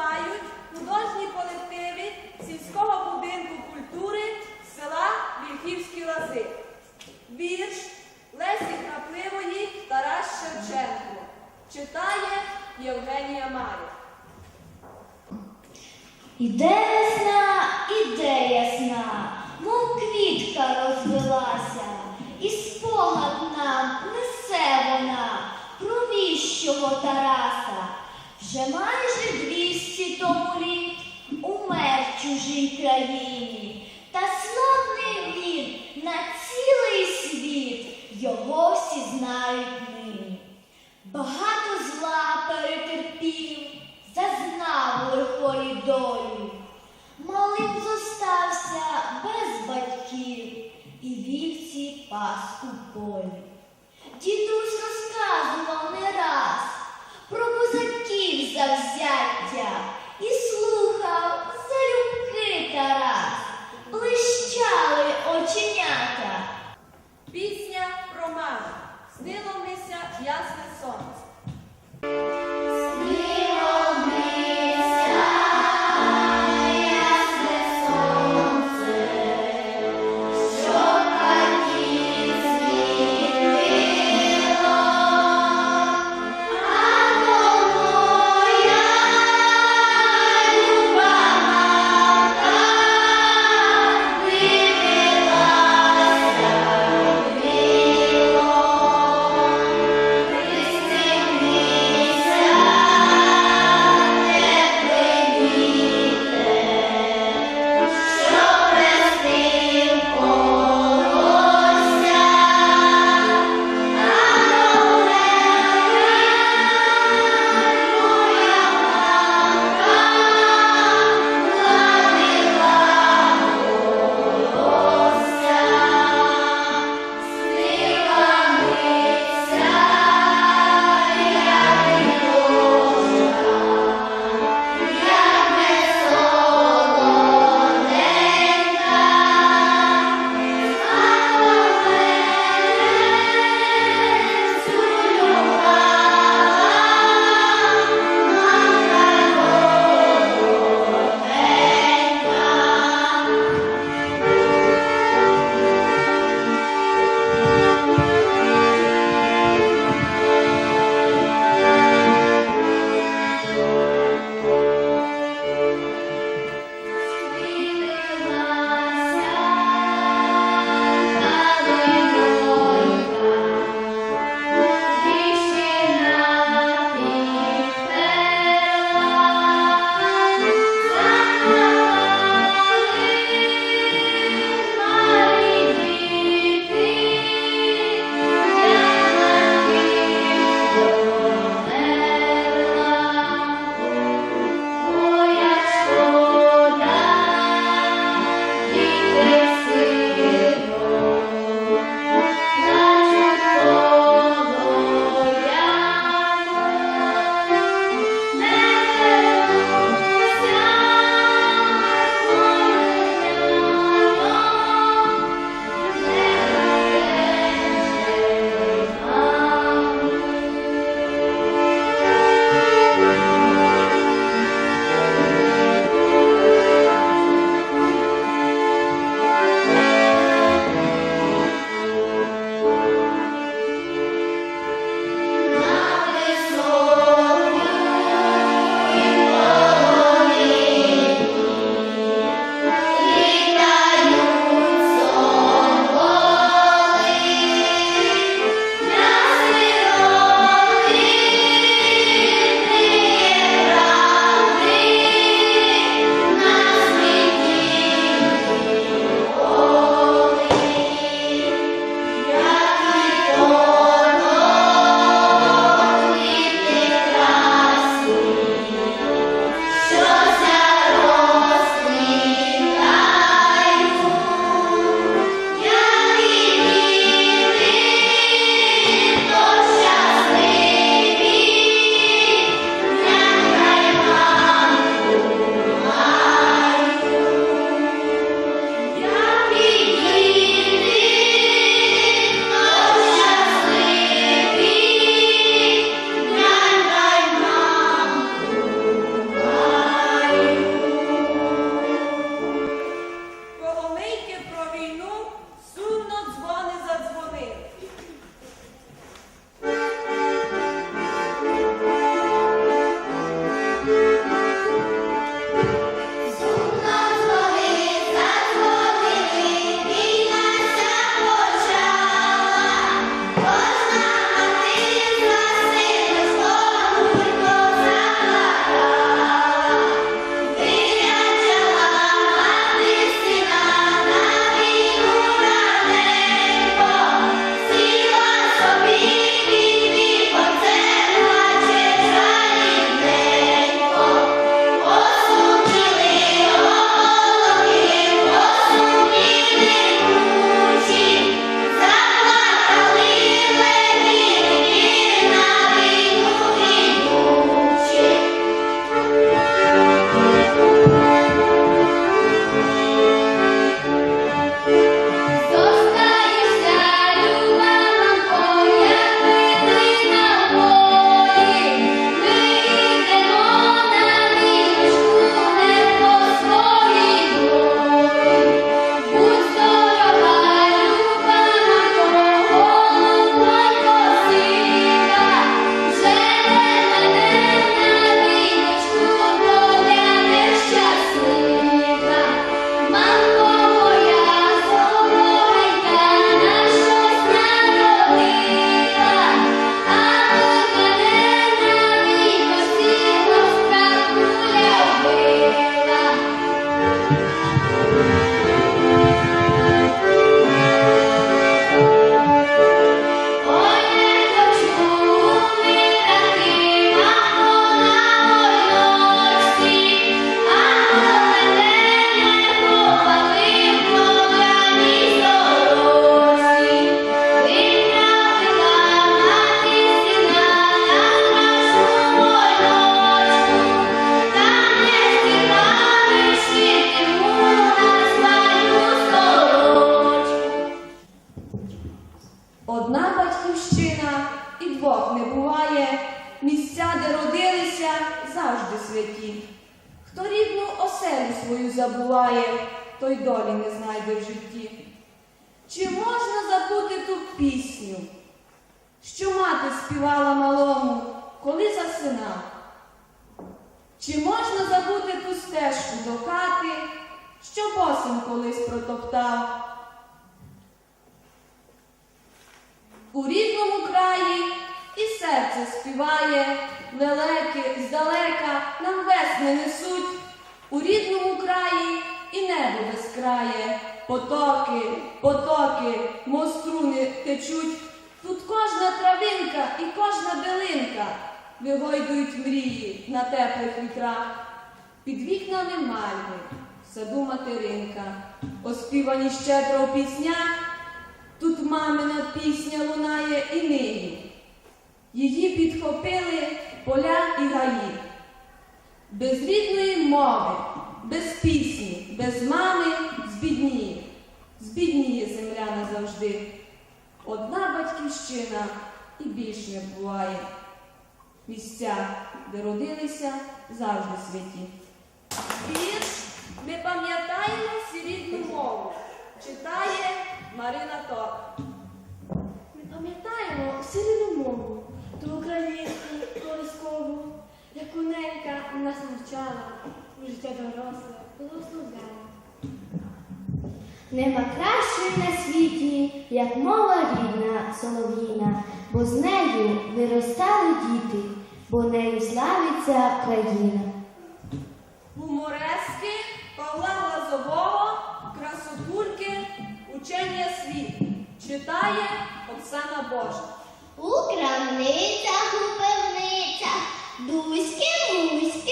виступають художні колективи сільського будинку культури села Вільхівські Лази. Вірш Лесі Крапливої Тарас Шевченко. Читає Євгенія Марів. Іде весна, іде ясна, мов квітка розвилася, і спогад нам несе вона про віщого Тараса. Вже майже двісті чужій країні, та славний він на цілий світ. Його всі знають забуває, той долі не знайде в житті. Чи можна забути ту пісню, що мати співала малому, коли засинав? Чи можна забути ту стежку до хати, що босим колись протоптав? У рідному краї і серце співає, лелеки здалека нам весни несуть. У рідному краї і небо безкрає, потоки, потоки, мов струни течуть. Тут кожна травинка і кожна билинка вигойдують мрії на теплих вітрах. Під вікнами мальви, в саду материнка, оспівані щедро в піснях. Тут мамина пісня лунає і нині. Її підхопили поля і гаї. Без рідної мови, без пісні, без мами збідніє, збідніє земля назавжди. Одна батьківщина і більш не буває. Місця, де родилися, завжди святі. Вірш ми пам'ятаємо всі рідну мову. Читає Марина Ток. Ми пам'ятаємо сильну мову, ту українську колискову, яку ненька нас навчала, у життя доросле благословляла. Нема кращої на світі, як мова рідна солов'їна, бо з нею виростали діти, бо нею славиться країна. Гуморески Павла Глазового, Красотульки, Учення світ. Читає Оксана Божа. У крамницях, у пивницях, дуськи, муськи,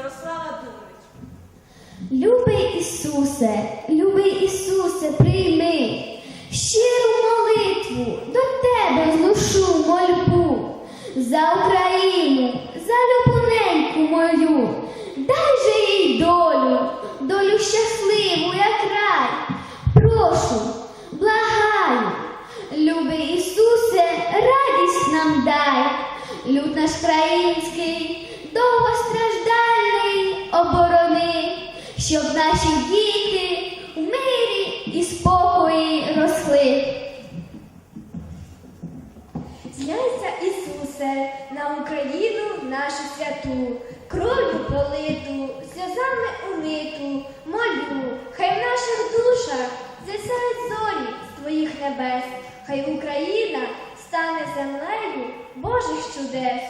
Мирослава Дурич. Любий Ісусе, любий Ісусе, прийми. Щиру молитву до Тебе зношу мольбу. За Україну, за любоненьку мою, дай же їй долю, долю щасливу, як рай. Прошу, благаю, любий Ісусе, радість нам дай, люд наш країнський, довгостраждальний оборони, щоб наші діти у мирі і спокої росли. Зляйся, Ісусе, на Україну нашу святу, кров'ю политу, сльозами умиту, молю, хай в наших душах засяють зорі з твоїх небес, хай Україна стане землею Божих чудес.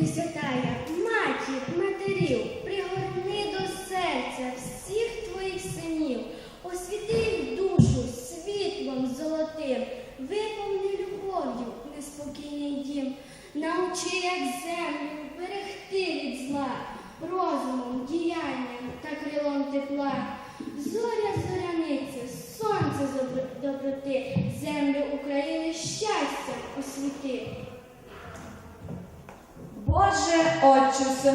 Пресвятая, матір, матерів, пригорни до серця всіх твоїх синів, освіти їх душу світлом золотим, виповни любов'ю неспокійний дім, научи, як землю берегти від зла, розумом, діянням та крилом тепла. Зоря Отче